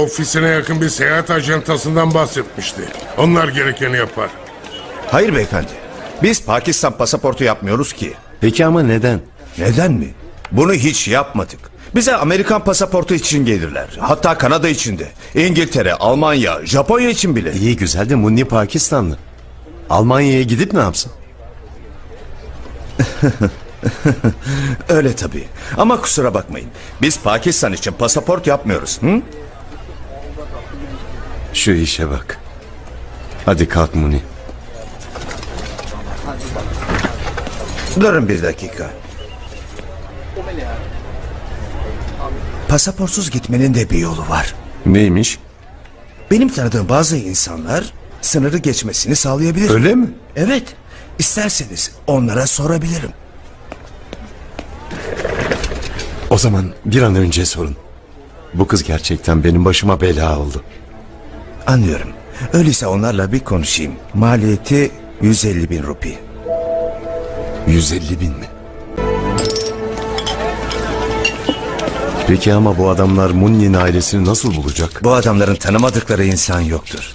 ofisine yakın bir seyahat ajantasından bahsetmişti. Onlar gerekeni yapar. Hayır beyefendi. Biz Pakistan pasaportu yapmıyoruz ki. Peki ama neden? Neden mi? Bunu hiç yapmadık. Bize Amerikan pasaportu için gelirler. Hatta Kanada için de. İngiltere, Almanya, Japonya için bile. İyi güzel de Munni Pakistanlı. Almanya'ya gidip ne yapsın? Öyle tabii. Ama kusura bakmayın. Biz Pakistan için pasaport yapmıyoruz. Hı? Şu işe bak. Hadi kalk Muni. Durun bir dakika. Pasaportsuz gitmenin de bir yolu var. Neymiş? Benim tanıdığım bazı insanlar sınırı geçmesini sağlayabilir. Öyle mi? Evet. İsterseniz onlara sorabilirim. O zaman bir an önce sorun. Bu kız gerçekten benim başıma bela oldu. Anlıyorum. Öyleyse onlarla bir konuşayım. Maliyeti 150 bin rupi. 150 bin mi? Peki ama bu adamlar Munni'nin ailesini nasıl bulacak? Bu adamların tanımadıkları insan yoktur.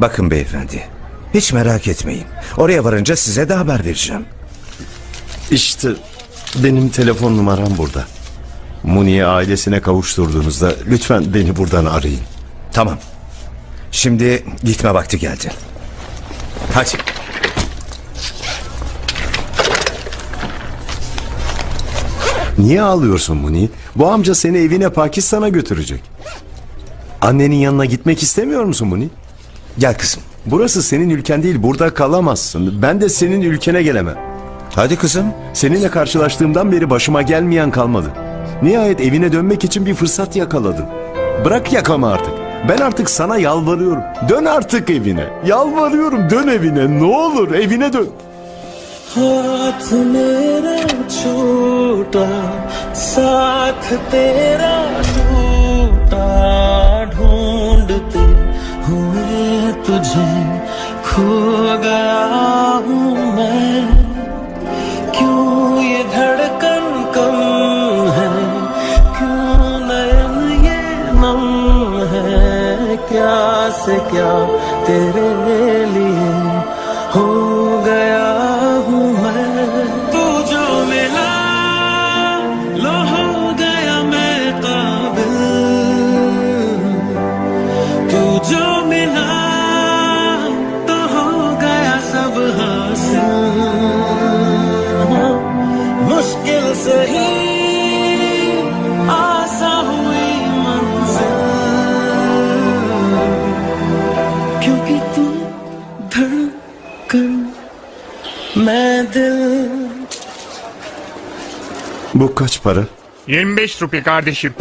Bakın beyefendi. Hiç merak etmeyin. Oraya varınca size de haber vereceğim. İşte benim telefon numaram burada. Muni'yi ailesine kavuşturduğunuzda lütfen beni buradan arayın. Tamam. Şimdi gitme vakti geldi. Hadi. Niye ağlıyorsun Muni? Bu amca seni evine Pakistan'a götürecek. Annenin yanına gitmek istemiyor musun Muni? Gel kızım. Burası senin ülken değil, burada kalamazsın. Ben de senin ülkene gelemem. Hadi kızım. Seninle karşılaştığımdan beri başıma gelmeyen kalmadı. Nihayet evine dönmek için bir fırsat yakaladın. Bırak yakamı artık. Ben artık sana yalvarıyorum. Dön artık evine. Yalvarıyorum dön evine. Ne olur evine dön. हाथ मेरा छूटा साथ तेरा टूटा ढूंढते हुए तुझे खो गया हूँ मैं क्या क्या तेरे लिए हो गया हूँ मैं। तू जो मिला, लो हो गया मैं काबिल। तू जो मिला तो हो गया सब हासिल। मैं दिल Bu kaç para? 25 rupi kardeşim.